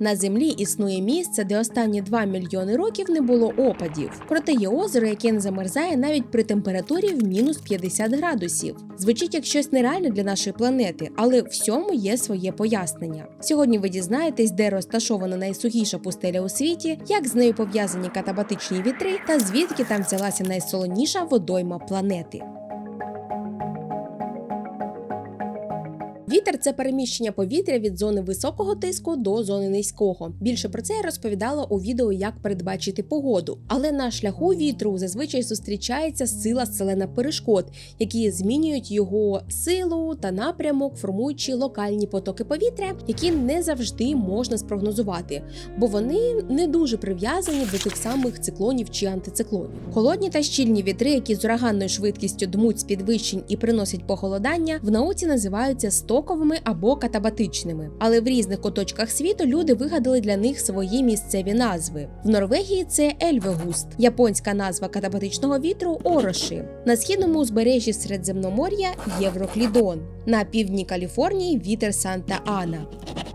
На землі існує місце, де останні 2 мільйони років не було опадів. Проте є озеро, яке не замерзає навіть при температурі в мінус 50 градусів. Звучить як щось нереальне для нашої планети, але всьому є своє пояснення. Сьогодні ви дізнаєтесь, де розташована найсухіша пустеля у світі, як з нею пов'язані катабатичні вітри та звідки там взялася найсолоніша водойма планети. Вітер це переміщення повітря від зони високого тиску до зони низького. Більше про це я розповідала у відео, як передбачити погоду. Але на шляху вітру зазвичай зустрічається сила селена перешкод, які змінюють його силу та напрямок, формуючи локальні потоки повітря, які не завжди можна спрогнозувати, бо вони не дуже прив'язані до тих самих циклонів чи антициклонів. Холодні та щільні вітри, які з ураганною швидкістю дмуть з підвищень і приносять похолодання, в науці називаються стоковими або катабатичними. Але в різних куточках світу люди вигадали для них свої місцеві назви. В Норвегії це Ельвегуст, японська назва катабатичного вітру Ороши. На східному узбережжі Середземномор'я Євроклідон. На півдні Каліфорнії вітер Санта-Ана.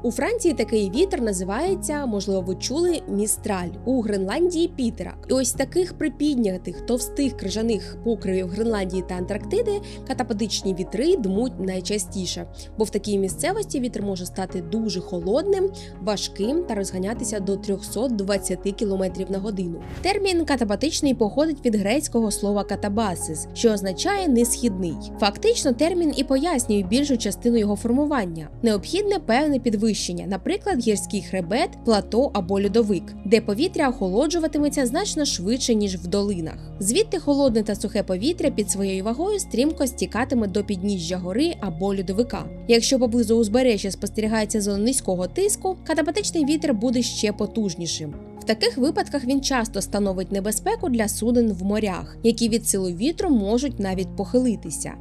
У Франції такий вітер називається, можливо, ви чули містраль у Гренландії Пітерак. І ось таких припіднятих товстих крижаних покривів Гренландії та Антарктиди катапатичні вітри дмуть найчастіше, бо в такій місцевості вітер може стати дуже холодним, важким та розганятися до 320 км на годину. Термін катабатичний походить від грецького слова катабасис, що означає несхідний. Фактично, термін і пояснює більшу частину його формування. Необхідне певне підвищення, наприклад, гірський хребет, плато або льодовик, де повітря охолоджуватиметься значно швидше ніж в долинах. Звідти холодне та сухе повітря під своєю вагою стрімко стікатиме до підніжжя гори або льодовика. Якщо поблизу узбережжя спостерігається зона низького тиску, катапатичний вітер буде ще потужнішим. В таких випадках він часто становить небезпеку для суден в морях, які від сили вітру можуть навіть похилитися.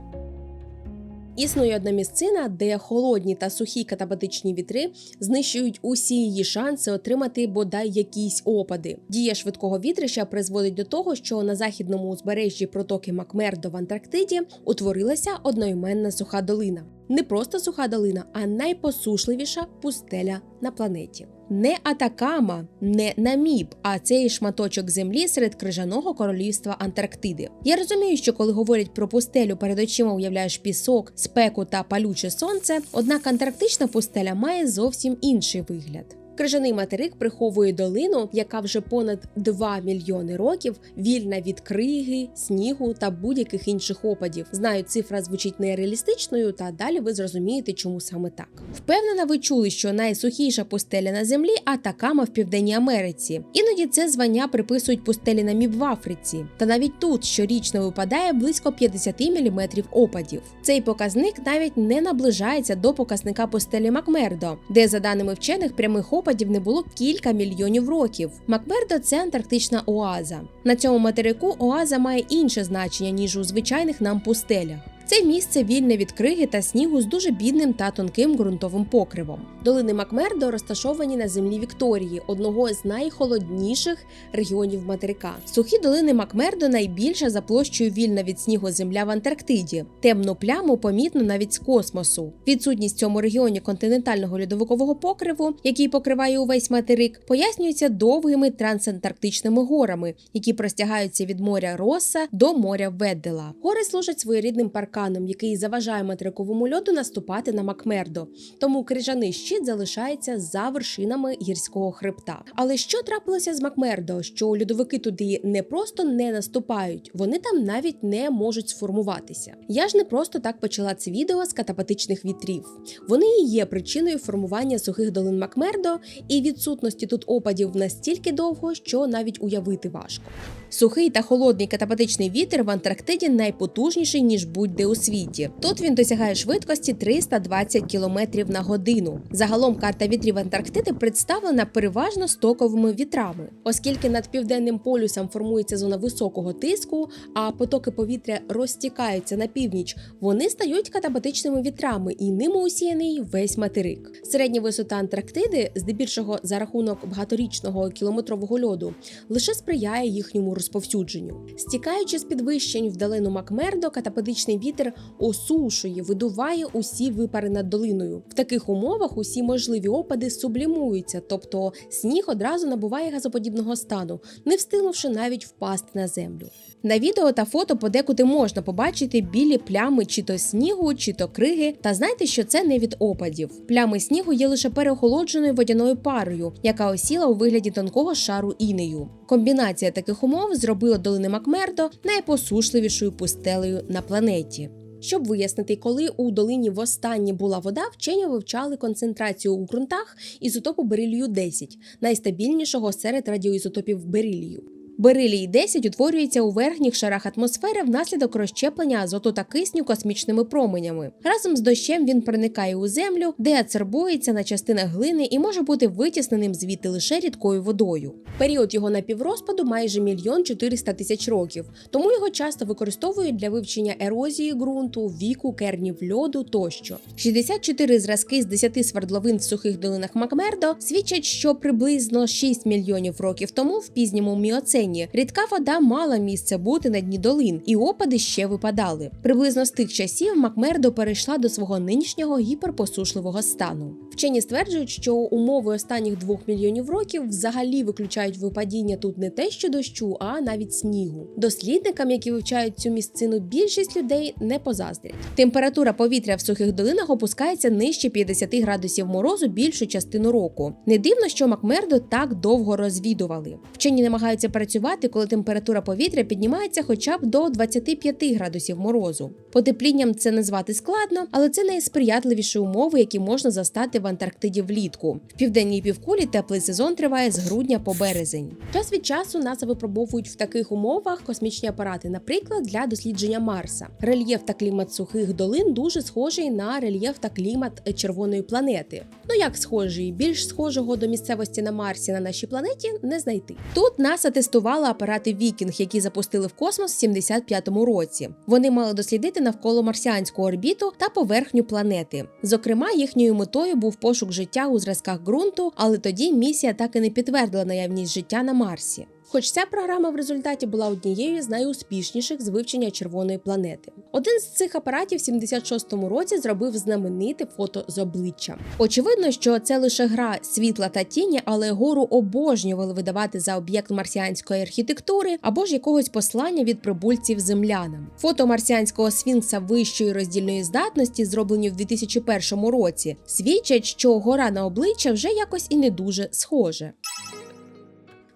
Існує одна місцина, де холодні та сухі катабатичні вітри знищують усі її шанси отримати бодай якісь опади. Дія швидкого вітрища призводить до того, що на західному узбережжі протоки Макмердо в Антарктиді утворилася одноіменна суха долина. Не просто суха долина, а найпосушливіша пустеля на планеті. Не Атакама, не Наміб, а цей шматочок землі серед крижаного королівства Антарктиди. Я розумію, що коли говорять про пустелю, перед очима уявляєш пісок, спеку та палюче сонце. Однак антарктична пустеля має зовсім інший вигляд. Крижаний материк приховує долину, яка вже понад 2 мільйони років вільна від криги, снігу та будь-яких інших опадів. Знаю, цифра звучить нереалістичною, та далі ви зрозумієте, чому саме так. Впевнена, ви чули, що найсухіша пустеля на землі Атакама в Південній Америці. Іноді це звання приписують пустелі Наміб в Африці. Та навіть тут щорічно випадає близько 50 мм опадів. Цей показник навіть не наближається до показника пустелі Макмердо, де, за даними вчених, прямих опадів не було кілька мільйонів років. Макмердо це антарктична оаза. На цьому материку оаза має інше значення ніж у звичайних нам пустелях. Це місце вільне від криги та снігу з дуже бідним та тонким ґрунтовим покривом. Долини Макмердо розташовані на землі Вікторії, одного з найхолодніших регіонів материка. Сухі долини Макмердо найбільша за площею вільна від снігу земля в Антарктиді. Темну пляму помітно навіть з космосу. Відсутність в цьому регіоні континентального льодовикового покриву, який покриває увесь материк, пояснюється довгими трансантарктичними горами, які простягаються від моря Росса до моря Веддела. Гори служать своєрідним парканом, який заважає материковому льоду наступати на Макмердо. Тому крижаний щит залишається за вершинами гірського хребта. Але що трапилося з Макмердо? Що льодовики туди не просто не наступають, вони там навіть не можуть сформуватися. Я ж не просто так почала це відео з катапатичних вітрів. Вони і є причиною формування сухих долин Макмердо і відсутності тут опадів настільки довго, що навіть уявити важко. Сухий та холодний катапатичний вітер в Антарктиді найпотужніший ніж будь-де у світі. Тут він досягає швидкості 320 км на годину. Загалом карта вітрів Антарктиди представлена переважно стоковими вітрами, оскільки над південним полюсом формується зона високого тиску, а потоки повітря розтікаються на північ. Вони стають катапатичними вітрами, і ними усіяний весь материк. Середня висота Антарктиди, здебільшого за рахунок багаторічного кілометрового льоду, лише сприяє їхньому розповсюдженню. Стікаючи з підвищень в долину Макмердо, катапедичний вітер осушує, видуває усі випари над долиною. В таких умовах усі можливі опади сублімуються, тобто сніг одразу набуває газоподібного стану, не встигнувши навіть впасти на землю. На відео та фото подекуди можна побачити білі плями чи то снігу, чи то криги. Та знайте, що це не від опадів. Плями снігу є лише переохолодженою водяною парою, яка осіла у вигляді тонкого шару інею. Комбінація таких умов зробила долини Макмердо найпосушливішою пустелею на планеті. Щоб вияснити, коли у долині востаннє була вода, вчені вивчали концентрацію у ґрунтах ізотопу берилію 10, найстабільнішого серед радіоізотопів берилію. Берилій 10 утворюється у верхніх шарах атмосфери внаслідок розщеплення азоту та кисню космічними променями. Разом з дощем він проникає у землю, де ацербується на частинах глини і може бути витісненим звідти лише рідкою водою. Період його напіврозпаду майже мільйон 400 тисяч років, тому його часто використовують для вивчення ерозії ґрунту, віку, кернів льоду тощо. 64 зразки з 10 свердловин в сухих долинах Макмердо свідчать, що приблизно 6 мільйонів років тому в пізньому міоцені рідка вода мала місце бути на дні долин, і опади ще випадали. Приблизно з тих часів Макмердо перейшла до свого нинішнього гіперпосушливого стану. Вчені стверджують, що умови останніх двох мільйонів років взагалі виключають випадіння тут не те, що дощу, а навіть снігу. Дослідникам, які вивчають цю місцину, більшість людей не позаздрять. Температура повітря в сухих долинах опускається нижче 50 градусів морозу більшу частину року. Не дивно, що Макмердо так довго розвідували. Вчені намагаються працювати, коли температура повітря піднімається хоча б до 25 градусів морозу. Потеплінням це назвати складно, але це найсприятливіші умови, які можна застати в Антарктиді влітку. В південній півкулі теплий сезон триває з грудня по березень. Час від часу НАСА випробовують в таких умовах космічні апарати, наприклад, для дослідження Марса. Рельєф та клімат сухих долин дуже схожий на рельєф та клімат червоної планети. Ну як схожий, більш схожого до місцевості на Марсі на нашій планеті не знайти. Тут НАСА тестувала апарати Вікінг, які запустили в космос в 75-му році. Вони мали дослідити навколо марсіанську орбіту та поверхню планети. Зокрема, їхньою метою був пошук життя у зразках ґрунту, але тоді місія так і не підтвердила наявність життя на Марсі. Хоч ця програма в результаті була однією з найуспішніших з вивчення червоної планети. Один з цих апаратів в 76-му році зробив знамените фото з обличчя. Очевидно, що це лише гра світла та тіні, але гору обожнювали видавати за об'єкт марсіанської архітектури або ж якогось послання від прибульців землянам. Фото марсіанського сфінкса вищої роздільної здатності, зроблені в 2001 році, свідчать, що гора на обличчя вже якось і не дуже схоже.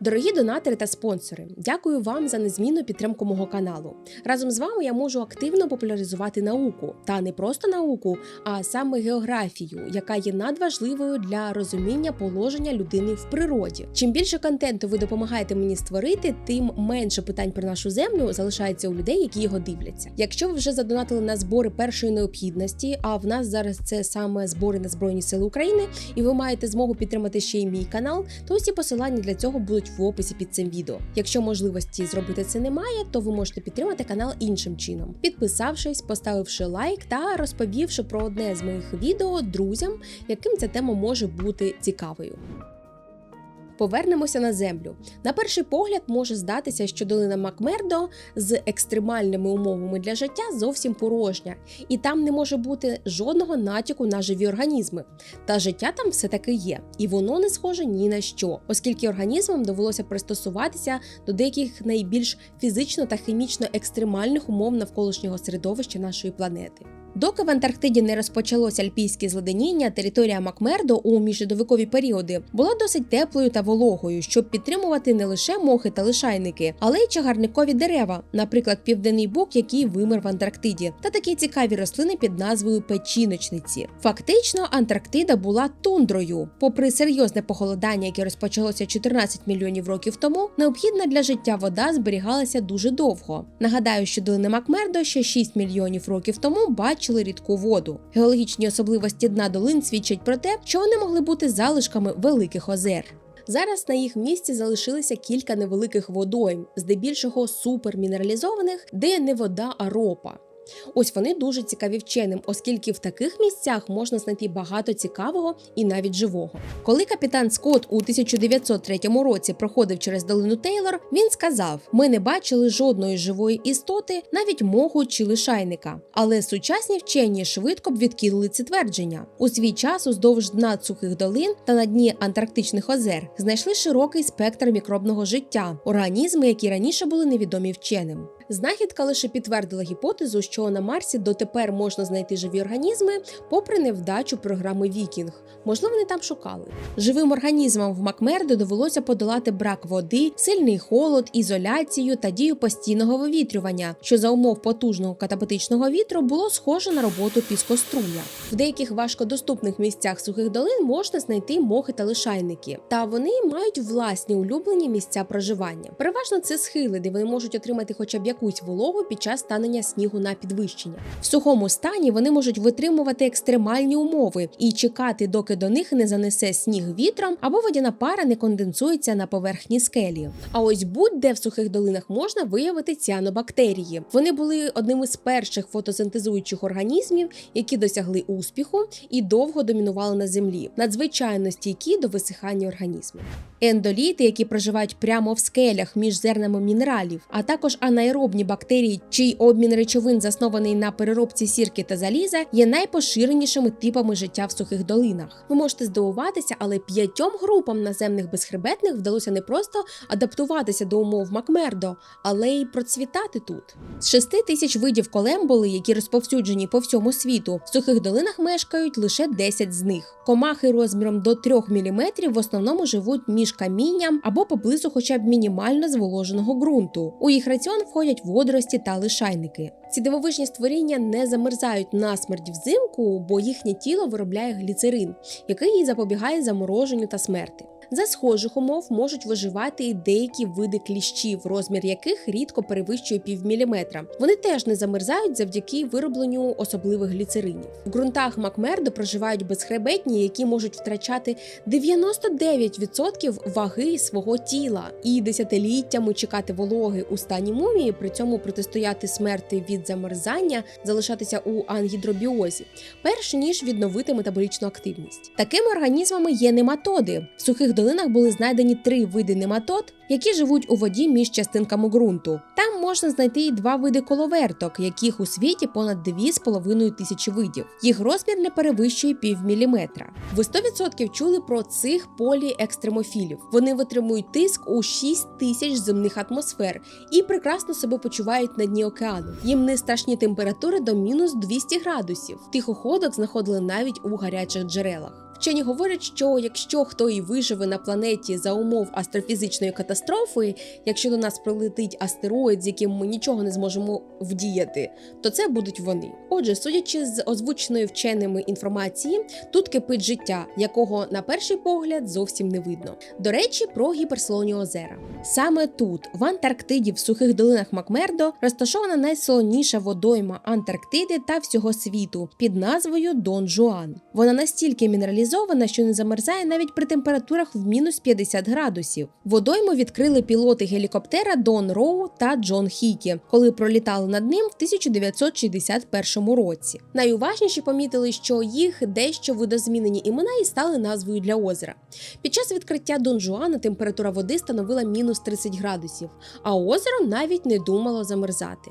Дорогі донатори та спонсори, дякую вам за незмінну підтримку мого каналу. Разом з вами я можу активно популяризувати науку, та не просто науку, а саме географію, яка є надважливою для розуміння положення людини в природі. Чим більше контенту ви допомагаєте мені створити, тим менше питань про нашу землю залишається у людей, які його дивляться. Якщо ви вже задонатили на збори першої необхідності, а в нас зараз це саме збори на збройні сили України, і ви маєте змогу підтримати ще й мій канал, то усі посилання для цього будуть в описі під цим відео. Якщо можливості зробити це немає, то ви можете підтримати канал іншим чином, підписавшись, поставивши лайк та розповівши про одне з моїх відео друзям, яким ця тема може бути цікавою. Повернемося на землю. На перший погляд може здатися, що долина Макмердо з екстремальними умовами для життя зовсім порожня, і там не може бути жодного натяку на живі організми. Та життя там все таки є, і воно не схоже ні на що, оскільки організмам довелося пристосуватися до деяких найбільш фізично та хімічно екстремальних умов навколишнього середовища нашої планети. Доки в Антарктиді не розпочалося альпійське зледеніння, територія Макмердо у міжльодовикові періоди була досить теплою та вологою, щоб підтримувати не лише мохи та лишайники, але й чагарникові дерева, наприклад, південний бук, який вимер в Антарктиді, та такі цікаві рослини під назвою печіночниці. Фактично, Антарктида була тундрою. Попри серйозне похолодання, яке розпочалося 14 мільйонів років тому, необхідна для життя вода зберігалася дуже довго. Нагадаю, що долина Макмердо ще 6 мільйонів років тому бачили рідку воду. Геологічні особливості дна долин свідчать про те, що вони могли бути залишками великих озер. Зараз на їх місці залишилися кілька невеликих водойм, здебільшого супермінералізованих, де не вода, а ропа. Ось вони дуже цікаві вченим, оскільки в таких місцях можна знайти багато цікавого і навіть живого. Коли капітан Скотт у 1903 році проходив через долину Тейлор, він сказав: Ми не бачили жодної живої істоти, навіть моху чи лишайника. Але сучасні вчені швидко б відкинули це твердження. У свій час уздовж дна сухих долин та на дні антарктичних озер знайшли широкий спектр мікробного життя, організми, які раніше були невідомі вченим. Знахідка лише підтвердила гіпотезу, що на Марсі дотепер можна знайти живі організми, попри невдачу програми Вікінг. Можливо, вони там шукали. Живим організмам в Макмердо довелося подолати брак води, сильний холод, ізоляцію та дію постійного вивітрювання, що за умов потужного катапатичного вітру було схоже на роботу піскоструя. В деяких важкодоступних місцях сухих долин можна знайти мохи та лишайники, та вони мають власні улюблені місця проживання. Переважно це схили, де вони можуть отримати хоча б якусь вологу під час станення снігу на підвищення. В сухому стані вони можуть витримувати екстремальні умови і чекати, доки до них не занесе сніг вітром або водяна пара не конденсується на поверхні скелі. А ось будь-де в сухих долинах можна виявити ціанобактерії. Вони були одним із перших фотосинтезуючих організмів, які досягли успіху і довго домінували на землі, надзвичайно стійкі до висихання організмів. Ендоліти, які проживають прямо в скелях між зернами мінералів, а також анаеробні бактерії, чий обмін речовин заснований на переробці сірки та заліза, є найпоширенішими типами життя в сухих долинах. Ви можете здивуватися, але п'ятьом групам наземних безхребетних вдалося не просто адаптуватися до умов Макмердо, але й процвітати тут. З шести тисяч видів колемболи, які розповсюджені по всьому світу, в сухих долинах мешкають лише 10 з них. Комахи розміром до 3 мм в основному живуть між камінням або поблизу, хоча б мінімально зволоженого ґрунту. У їх раціон входять водорості та лишайники. Ці дивовижні створіння не замерзають насмерть взимку, бо їхнє тіло виробляє гліцерин, який запобігає замороженню та смерти. За схожих умов можуть виживати і деякі види кліщів, розмір яких рідко перевищує півміліметра. Вони теж не замерзають завдяки виробленню особливих гліцеринів. В ґрунтах Макмердо проживають безхребетні, які можуть втрачати 99% ваги свого тіла і десятиліттями чекати вологи у стані мумії, при цьому протистояти смерти від замерзання, залишатися у ангідробіозі, перш ніж відновити метаболічну активність. Такими організмами є нематоди. В сухих долинах були знайдені три види нематод, які живуть у воді між частинками ґрунту. Там можна знайти і два види коловерток, яких у світі понад 2,5 тисячі видів. Їх розмір не перевищує півміліметра. Ви 100% чули про цих поліекстремофілів. Вони витримують тиск у 6 тисяч земних атмосфер і прекрасно себе почувають на дні океану. Їм не страшні температури до мінус 200 градусів. Тихоходок знаходили навіть у гарячих джерелах. Вчені говорять, що якщо хто і виживе на планеті за умов астрофізичної катастрофи, якщо до нас прилетить астероїд, з яким ми нічого не зможемо вдіяти, то це будуть вони. Отже, судячи з озвученої вченими інформації, тут кипить життя, якого на перший погляд зовсім не видно. До речі, про гіперсолоні озера. Саме тут, в Антарктиді, в сухих долинах Макмердо, розташована найсолоніша водойма Антарктиди та всього світу під назвою Дон Жуан. Вона настільки мінералізована, що не замерзає навіть при температурах в мінус 50 градусів. Водойму відкрили пілоти гелікоптера Дон Роу та Джон Хікі, коли пролітали над ним в 1961 році. Найуважніші помітили, що їх дещо видозмінені імена і стали назвою для озера. Під час відкриття Дон Жуана температура води становила мінус 30 градусів, а озеро навіть не думало замерзати.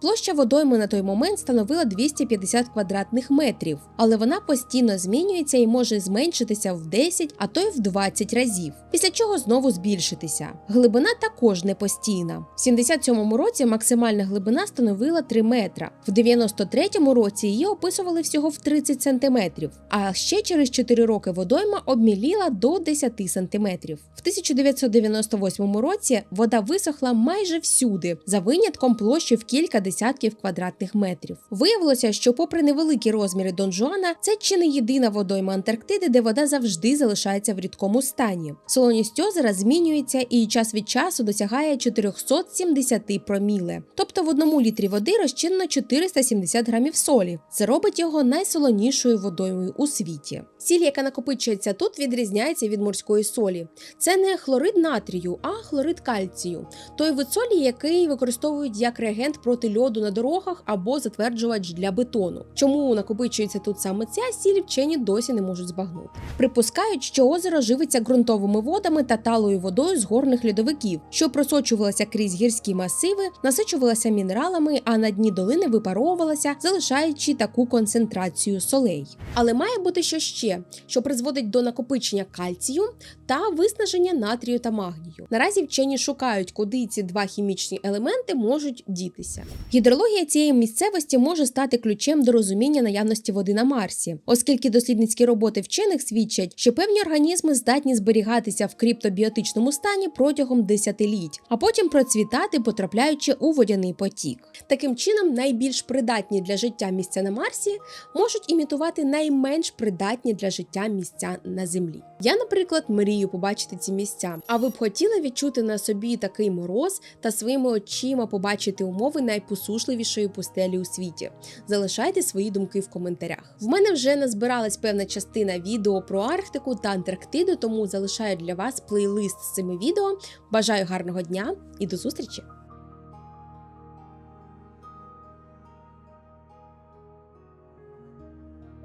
Площа водойми на той момент становила 250 квадратних метрів, але вона постійно змінюється і може зменшитися в 10, а то й в 20 разів, після чого знову збільшитися. Глибина також не постійна. В 77-му році максимальна глибина становила 3 метра. В 93-му році її описували всього в 30 сантиметрів. А ще через 4 роки водойма обміліла до 10 сантиметрів. В 1998 році вода висохла майже всюди, за винятком площі в кілька десятків квадратних метрів. Виявилося, що, попри невеликі розміри Дон Жуана, це чи не єдина водойма Антарктиди, де вода завжди залишається в рідкому стані. Солоність озера змінюється і час від часу досягає 470 проміле. Тобто в одному літрі води розчинено 470 грамів солі. Це робить його найсолонішою водоймою у світі. Сіль, яка накопичується тут, відрізняється від морської солі. Це не хлорид натрію, а хлорид кальцію. Той вид солі, який використовують як реагент проти льоду на дорогах або затверджувач для бетону. Чому накопичується тут саме ця сіль, вчені досі не можуть збагнути. Припускають, що озеро живиться ґрунтовими водами та талою водою з горних льодовиків, що просочувалася крізь гірські масиви, насичувалася мінералами, а на дні долини випаровувалася, залишаючи таку концентрацію солей. Але має бути що ще, що призводить до накопичення кальцію та виснаження натрію та магнію. Наразі вчені шукають, куди ці два хімічні елементи можуть дітися. Гідрологія цієї місцевості може стати ключем до розуміння наявності води на Марсі, оскільки дослідницькі роботи вчених свідчать, що певні організми здатні зберігатися в криптобіотичному стані протягом десятиліть, а потім процвітати, потрапляючи у водяний потік. Таким чином, найбільш придатні для життя місця на Марсі можуть імітувати найменш придатні для життя місця на землі. Я, наприклад, мрію побачити ці місця. А ви б хотіли відчути на собі такий мороз та своїми очима побачити умови найпосушливішої пустелі у світі? Залишайте свої думки в коментарях. В мене вже назбиралась певна частина відео про Арктику та Антарктиду, тому залишаю для вас плейлист з цими відео. Бажаю гарного дня і до зустрічі!